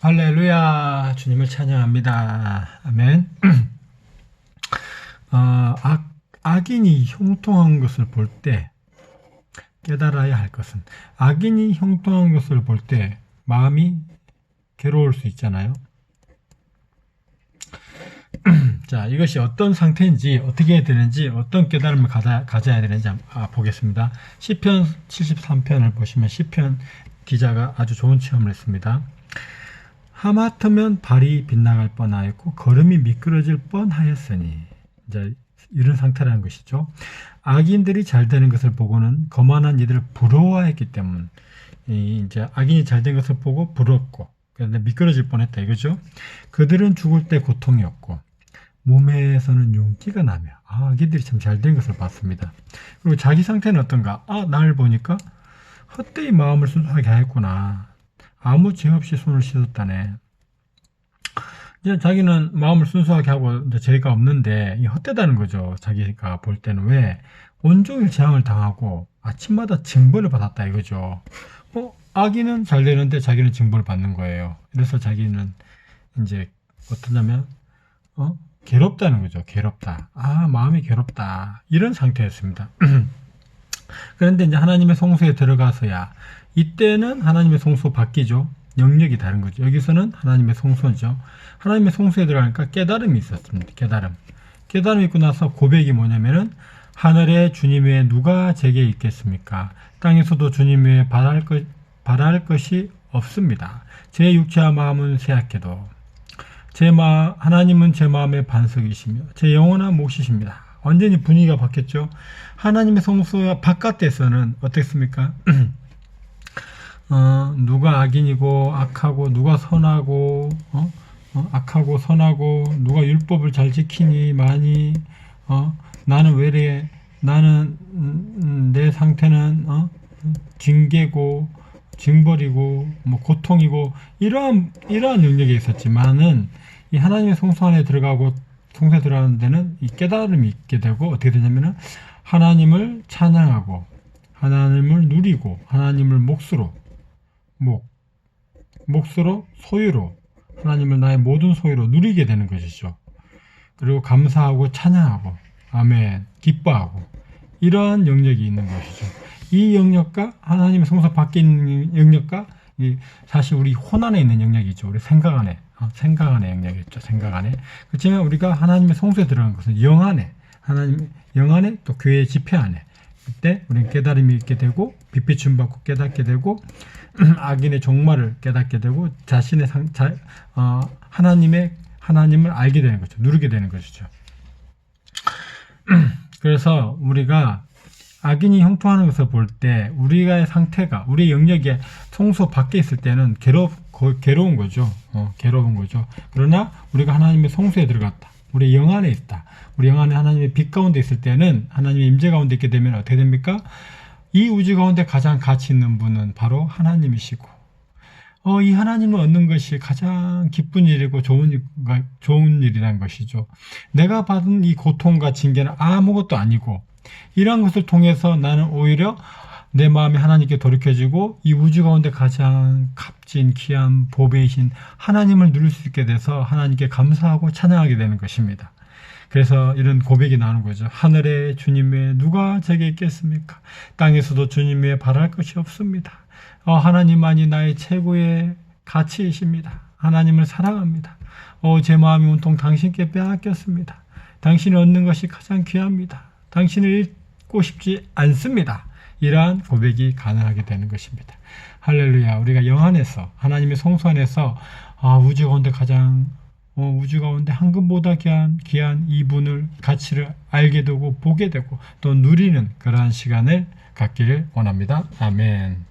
할렐루야. 주님을 찬양합니다. 아멘. 어, 악, 악인이 형통한 것을 볼 때 깨달아야 할 것은 악인이 형통한 것을 볼 때 마음이 괴로울 수 있잖아요. 자 이것이 어떤 상태인지 어떻게 해야 되는지 어떤 깨달음을 가자, 가져야 되는지 아, 보겠습니다. 시편 73편을 보시면 시편 기자가 아주 좋은 체험을 했습니다 하마터면 발이 빗나갈 뻔하였고 걸음이 미끄러질 뻔하였으니 이제 이런 상태라는 것이죠. 악인들이 잘 되는 것을 보고는 거만한 이들을 부러워했기 때문 이 이제 악인이 잘 된 것을 보고 부럽고 그런데 미끄러질 뻔했다 이거죠. 그들은 죽을 때 고통이었고 몸에서는 윤기가 나며 아, 악인들이 참 잘 된 것을 봤습니다. 그리고 자기 상태는 어떤가? 아 나를 보니까 헛되이 마음을 순수하게 하였구나. 아무 죄 없이 손을 씻었다네. 이제 자기는 마음을 순수하게 하고 이제 죄가 없는데 이 헛되다는 거죠. 자기가 볼 때는 왜 온종일 재앙을 당하고 아침마다 징벌을 받았다 이거죠. 어, 아기는 잘 되는데 자기는 징벌을 받는 거예요. 그래서 자기는 이제 어떠냐면 어 괴롭다는 거죠. 괴롭다. 아 마음이 괴롭다 이런 상태였습니다. 그런데 이제 하나님의 성소에 들어가서야 이때는 하나님의 성소 바뀌죠. 영역이 다른 거죠. 여기서는 하나님의 성소죠. 하나님의 성소에 들어가니까 깨달음이 있었습니다. 깨달음. 깨달음이 있고 나서 고백이 뭐냐면은 하늘에 주님 외에 누가 제게 있겠습니까? 땅에서도 주님 외에 바랄, 것, 바랄 것이 없습니다. 제 육체와 마음은 쇠약해도 제 마, 하나님은 제 마음의 반석이시며 제 영원한 몫이십니다. 완전히 분위기가 바뀌었죠. 하나님의 성소 바깥에서는 어땠습니까? 어, 누가 악인이고 악하고 누가 선하고 어? 어? 악하고 선하고 누가 율법을 잘 지키니 많이 어? 나는 왜래 나는 음, 음, 내 상태는 어? 징계고 징벌이고 뭐 고통이고 이러한 이러한 영역에 있었지만은 이 하나님의 성소 안에 들어가고 성소에 들어가는 데는 이 깨달음이 있게 되고 어떻게 되냐면은 하나님을 찬양하고 하나님을 누리고 하나님을 몫으로 목 몫으로 소유로 하나님을 나의 모든 소유로 누리게 되는 것이죠. 그리고 감사하고 찬양하고 아멘 기뻐하고 이러한 영역이 있는 것이죠. 이 영역과 하나님의 성소 밖에 있는 영역과 이 사실 우리 혼 안에 있는 영역이죠. 우리 생각 안에 어, 생각 안에 영역이죠. 생각 안에 그렇지만 우리가 하나님의 성소에 들어간 것은 영 안에 하나님 영 안에 또 교회 집회 안에 그때 우리는 깨달음이 있게 되고 빛비춤 받고 깨닫게 되고 악인의 종말을 깨닫게 되고 자신의 상, 자, 어, 하나님의 하나님을 알게 되는 거죠. 누르게 되는 것이죠. 그래서 우리가 악인이 형통하는 것을 볼 때 우리의 상태가 우리 영역에 성소 밖에 있을 때는 괴로 괴로운 거죠. 어, 괴로운 거죠. 그러나 우리가 하나님의 성소에 들어갔다. 우리 영 안에 있다. 우리 영 안에 하나님의 빛 가운데 있을 때는 하나님의 임재 가운데 있게 되면 어떻게 됩니까? 이 우주 가운데 가장 가치 있는 분은 바로 하나님이시고, 어, 이 하나님을 얻는 것이 가장 기쁜 일이고 좋은, 일, 좋은 일이라는 것이죠. 내가 받은 이 고통과 징계는 아무것도 아니고, 이러한 것을 통해서 나는 오히려 내 마음이 하나님께 돌이켜지고 이 우주 가운데 가장 값진 귀한 보배이신 하나님을 누릴 수 있게 돼서 하나님께 감사하고 찬양하게 되는 것입니다. 그래서 이런 고백이 나오는 거죠. 하늘에 주님 외에 누가 제게 있겠습니까? 땅에서도 주님 외에 바랄 것이 없습니다. 어, 하나님만이 나의 최고의 가치이십니다. 하나님을 사랑합니다. 어, 제 마음이 온통 당신께 빼앗겼습니다. 당신이 얻는 것이 가장 귀합니다. 당신을 잃고 싶지 않습니다. 이러한 고백이 가능하게 되는 것입니다. 할렐루야. 우리가 영 안에서 하나님의 성소 안에서 아, 우주 가운데 가장 어, 우주 가운데 황금보다 귀한 귀한 이분을 가치를 알게 되고 보게 되고 또 누리는 그러한 시간을 갖기를 원합니다. 아멘.